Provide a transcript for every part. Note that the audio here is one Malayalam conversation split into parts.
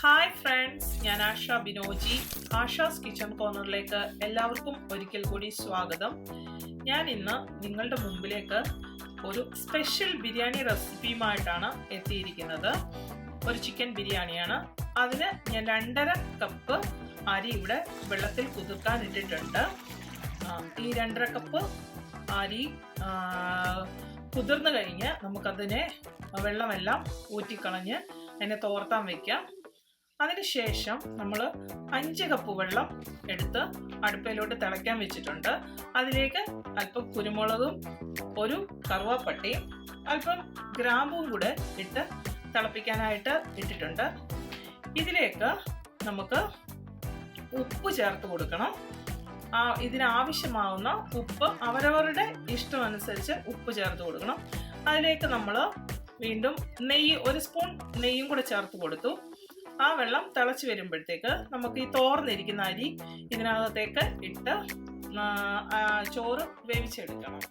ഹായ് ഫ്രണ്ട്സ് ഞാൻ ആഷ ബിനോജി. ആഷാസ് കിച്ചൺ കോർണറിലേക്ക് എല്ലാവർക്കും ഒരിക്കൽ കൂടി സ്വാഗതം. ഞാൻ ഇന്ന് നിങ്ങളുടെ മുമ്പിലേക്ക് ഒരു സ്പെഷ്യൽ ബിരിയാണി റെസിപ്പിയുമായിട്ടാണ് എത്തിയിരിക്കുന്നത്. ഒരു ചിക്കൻ ബിരിയാണിയാണ്. അതിന് ഞാൻ രണ്ടര കപ്പ് അരി ഇവിടെ വെള്ളത്തിൽ കുതിർക്കാൻ ഇട്ടിട്ടുണ്ട്. ഈ രണ്ടര കപ്പ് അരി കുതിർന്നു കഴിഞ്ഞ് നമുക്കതിനെ വെള്ളമെല്ലാം ഊറ്റിക്കളഞ്ഞ് അതിനെ തോർത്താൻ വെക്കാം. അതിനുശേഷം നമ്മൾ അഞ്ച് കപ്പ് വെള്ളം എടുത്ത് അടുപ്പയിലോട്ട് തിളയ്ക്കാൻ വെച്ചിട്ടുണ്ട്. അതിലേക്ക് അല്പം കുരുമുളകും ഒരു കറുവാപ്പട്ടയും അല്പം ഗ്രാമ്പും കൂടെ ഇട്ട് തിളപ്പിക്കാനായിട്ട് ഇട്ടിട്ടുണ്ട്. ഇതിലേക്ക് നമുക്ക് ഉപ്പ് ചേർത്ത് കൊടുക്കണം. ഇതിനാവശ്യമാവുന്ന ഉപ്പ് അവരവരുടെ ഇഷ്ടമനുസരിച്ച് ഉപ്പ് ചേർത്ത് കൊടുക്കണം. അതിലേക്ക് നമ്മൾ വീണ്ടും നെയ്യ് ഒരു സ്പൂൺ നെയ്യും കൂടെ ചേർത്ത് കൊടുത്തു. ആ വെള്ളം തിളച്ച് വരുമ്പോഴത്തേക്ക് നമുക്ക് ഈ തോർന്നിരിക്കുന്ന അരി ഇതിനകത്തേക്ക് ഇട്ട് ചോറ് വേവിച്ചെടുക്കണം.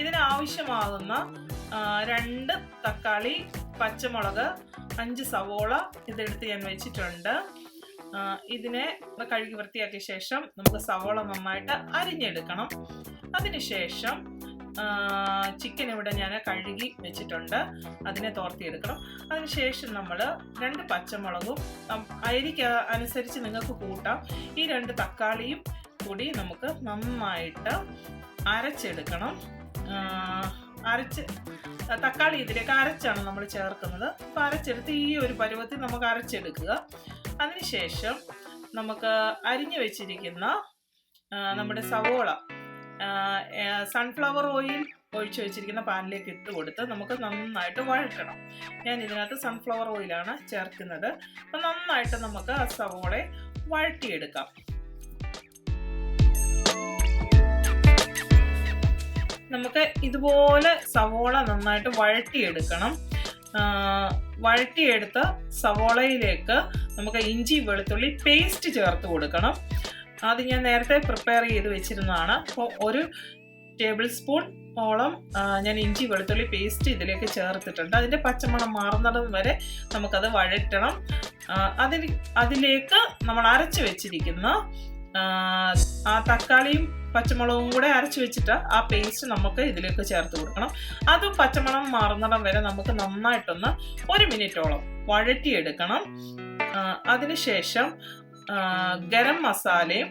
ഇതിനാവശ്യമാകുന്ന രണ്ട് തക്കാളി പച്ചമുളക് അഞ്ച് സവോള ഇതെടുത്ത് ഞാൻ വെച്ചിട്ടുണ്ട്. ഇതിനെ കഴുകി വൃത്തിയാക്കിയ ശേഷം നമുക്ക് സവോള നന്നായിട്ട് അരിഞ്ഞെടുക്കണം. അതിനുശേഷം ചിക്കൻ ഇവിടെ ഞാൻ കഴുകി വെച്ചിട്ടുണ്ട്. അതിനെ തോർത്തിയെടുക്കണം. അതിനുശേഷം നമ്മൾ രണ്ട് പച്ചമുളകും അരിക്ക് അനുസരിച്ച് നിങ്ങൾക്ക് കൂട്ടാം. ഈ രണ്ട് തക്കാളിയും കൂടി നമുക്ക് നന്നായിട്ട് അരച്ചെടുക്കണം. അരച്ച് തക്കാളി ഇതിലേക്ക് അരച്ചാണ് നമ്മൾ ചേർക്കുന്നത്. അപ്പോൾ അരച്ചെടുത്ത് ഈ ഒരു പരുവത്തിൽ നമുക്ക് അരച്ചെടുക്കുക. അതിനുശേഷം നമുക്ക് അരിഞ്ഞു വെച്ചിരിക്കുന്ന നമ്മുടെ സവോള സൺഫ്ലവർ ഓയിൽ ഒഴിച്ചു വെച്ചിരിക്കുന്ന പാനിലേക്ക് ഇട്ട് കൊടുത്ത് നമുക്ക് നന്നായിട്ട് വഴറ്റണം. ഞാൻ ഇതിനകത്ത് സൺഫ്ലവർ ഓയിലാണ് ചേർക്കുന്നത്. അപ്പം നന്നായിട്ട് നമുക്ക് ആ സവോളെ വഴറ്റിയെടുക്കാം. നമുക്ക് ഇതുപോലെ സവോള നന്നായിട്ട് വഴറ്റിയെടുക്കണം. വഴറ്റിയെടുത്ത സവോളയിലേക്ക് നമുക്ക് ഇഞ്ചി വെളുത്തുള്ളി പേസ്റ്റ് ചേർത്ത് കൊടുക്കണം. അത് ഞാൻ നേരത്തെ പ്രിപ്പയർ ചെയ്ത് വെച്ചിരുന്നതാണ്. അപ്പോൾ ഒരു ടേബിൾ സ്പൂൺ ഓളം ഞാൻ ഇഞ്ചി വെളുത്തുള്ളി പേസ്റ്റ് ഇതിലേക്ക് ചേർത്തിട്ടുണ്ട്. അതിന്റെ പച്ചമണം മാറുന്നിടം വരെ നമുക്കത് വഴറ്റണം. അതിന് അതിലേക്ക് നമ്മൾ അരച്ച് വെച്ചിരിക്കുന്ന ആ, തക്കാളിയും പച്ചമുളകും കൂടെ അരച്ച് വെച്ചിട്ട് ആ പേസ്റ്റ് നമുക്ക് ഇതിലേക്ക് ചേർത്ത് കൊടുക്കണം. അതും പച്ചമണം മാറുന്നിടം വരെ നമുക്ക് നന്നായിട്ടൊന്ന് ഒരു മിനിറ്റോളം വഴറ്റിയെടുക്കണം. അതിനുശേഷം ഗരം മസാലയും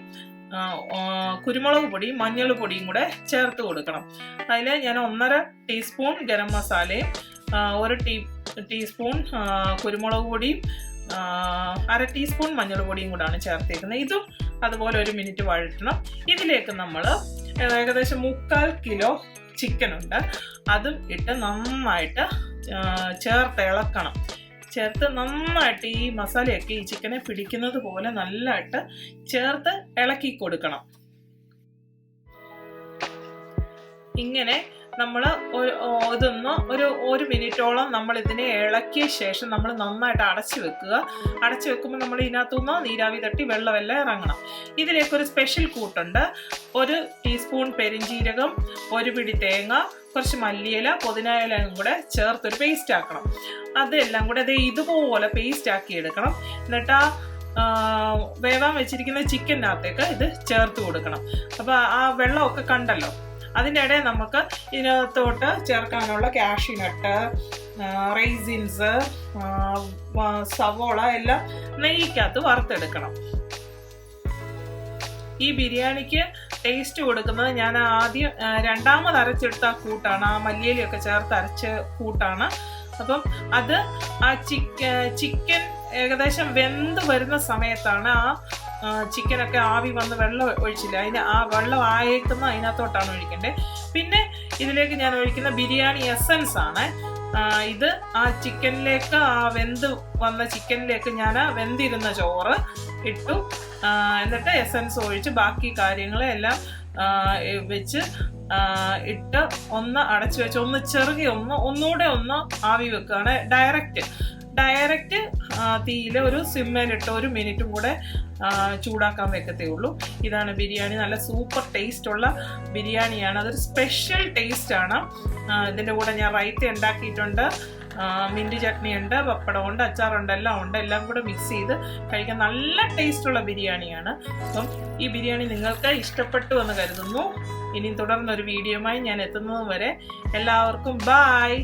കുരുമുളക് പൊടിയും മഞ്ഞൾ പൊടിയും കൂടെ ചേർത്ത് കൊടുക്കണം. അതിൽ ഞാൻ ഒന്നര ടീസ്പൂൺ ഗരം മസാലയും ഒരു ടീ ടീസ്പൂൺ കുരുമുളക് പൊടിയും അര ടീസ്പൂൺ മഞ്ഞൾ പൊടിയും കൂടാണ് ചേർത്തേക്കുന്നത്. ഇതും അതുപോലെ ഒരു മിനിറ്റ് വഴറ്റണം. ഇതിലേക്ക് നമ്മൾ ഏകദേശം മുക്കാൽ കിലോ ചിക്കൻ ഉണ്ട്. അതും ഇട്ട് നന്നായിട്ട് ചേർത്ത് ഇളക്കണം. ചേർത്ത് നന്നായിട്ട് ഈ മസാലയൊക്കെ ഈ ചിക്കനെ പിടിക്കുന്നത് പോലെ നല്ലതായിട്ട് ചേർത്ത് ഇളക്കി കൊടുക്കണം. ഇങ്ങനെ നമ്മൾ ഇതൊന്ന് ഒരു ഒരു മിനിറ്റോളം നമ്മൾ ഇതിനെ ഇളക്കിയ ശേഷം നമ്മൾ നന്നായിട്ട് അടച്ചു വെക്കുക. അടച്ചു വെക്കുമ്പോൾ നമ്മൾ ഇതിനകത്തുനിന്ന് നീരാവി തട്ടി വെള്ളമെല്ലാം ഇറങ്ങണം. ഇതിലേക്ക് ഒരു സ്പെഷ്യൽ കൂട്ടുണ്ട്. ഒരു ടീസ്പൂൺ പെരിഞ്ജീരകം ഒരു പിടി തേങ്ങ കുറച്ച് മല്ലിയില പുതിനയിലയും കൂടെ ചേർത്തൊരു പേസ്റ്റ് ആക്കണം. അതെല്ലാം കൂടെ ദേ ഇതുപോലെ പേസ്റ്റ് ആക്കി എടുക്കണം. എന്നിട്ട് ആ, വേവാൻ വെച്ചിരിക്കുന്ന ചിക്കനകത്തേക്ക് ഇത് ചേർത്ത് കൊടുക്കണം. അപ്പോൾ ആ വെള്ളമൊക്കെ കണ്ടല്ലോ? അതിനിടെ നമുക്ക് ഇതിനകത്തോട്ട് ചേർക്കാനുള്ള കാഷ്യൂനട്ട് റൈസിൻസ് സവോള എല്ലാം നെയ്ക്കകത്ത് വറുത്തെടുക്കണം. ഈ ബിരിയാണിക്ക് ടേസ്റ്റ് കൊടുക്കുന്നത് ഞാൻ ആദ്യം രണ്ടാമത് അരച്ചെടുത്ത കൂട്ടാണ്. ആ മല്ലിയിലൊക്കെ ചേർത്ത് അരച്ച കൂട്ടാണ്. അപ്പം അത് ആ ചിക്ക ചിക്കൻ ഏകദേശം വെന്ത് വരുന്ന സമയത്താണ് ആ, ചിക്കനൊക്കെ ആവി വന്ന് വെള്ളം ഒഴിച്ചില്ല? അതിന് ആ വെള്ളം ആയേക്കുന്ന അതിനകത്തോട്ടാണ് ഒഴിക്കേണ്ടത് പിന്നെ ഇതിലേക്ക് ഞാൻ ഒഴിക്കുന്ന ബിരിയാണി എസൻസ് ആണ്. ഇത് ആ ചിക്കനിലേക്ക് ആ വെന്ത് വന്ന ചിക്കനിലേക്ക് ഞാൻ ആ വെന്തിരുന്ന ചോറ് ഇട്ടു. എന്നിട്ട് എസൻസ് ഒഴിച്ച് ബാക്കി കാര്യങ്ങളെല്ലാം വെച്ച് ഇട്ട് ഒന്ന് അടച്ചു വെച്ച് ഒന്ന് ചെറുകി ഒന്ന് ഒന്നുകൂടെ ഒന്ന് ആവി വെക്കുകയാണ്. ഡയറക്റ്റ് ഡയറക്റ്റ് തീയിൽ ഒരു സിമ്മയിലിട്ട് ഒരു മിനിറ്റും കൂടെ ചൂടാക്കാൻ വെക്കത്തേ ഉള്ളൂ ഇതാണ് ബിരിയാണി. നല്ല സൂപ്പർ ടേസ്റ്റ് ഉള്ള ബിരിയാണിയാണ്. അതൊരു സ്പെഷ്യൽ ടേസ്റ്റ് ആണ് ആ, ഇതിന്റെ കൂടെ ഞാൻ റൈത്ത ഉണ്ടാക്കിയിട്ടുണ്ട്. മിന്റ് ചട്നി ഉണ്ട് പപ്പടമുണ്ട് അച്ചാറുണ്ട് എല്ലാം ഉണ്ട്. എല്ലാം കൂടെ മിക്സ് ചെയ്ത് കഴിക്കാൻ നല്ല ടേസ്റ്റുള്ള ബിരിയാണിയാണ്. അപ്പം ഈ ബിരിയാണി നിങ്ങൾക്ക് ഇഷ്ടപ്പെട്ടു എന്ന് കരുതുന്നു. ഇനി തുടർന്നൊരു വീഡിയോയുമായി ഞാൻ എത്തുന്നത് വരെ എല്ലാവർക്കും ബായ്.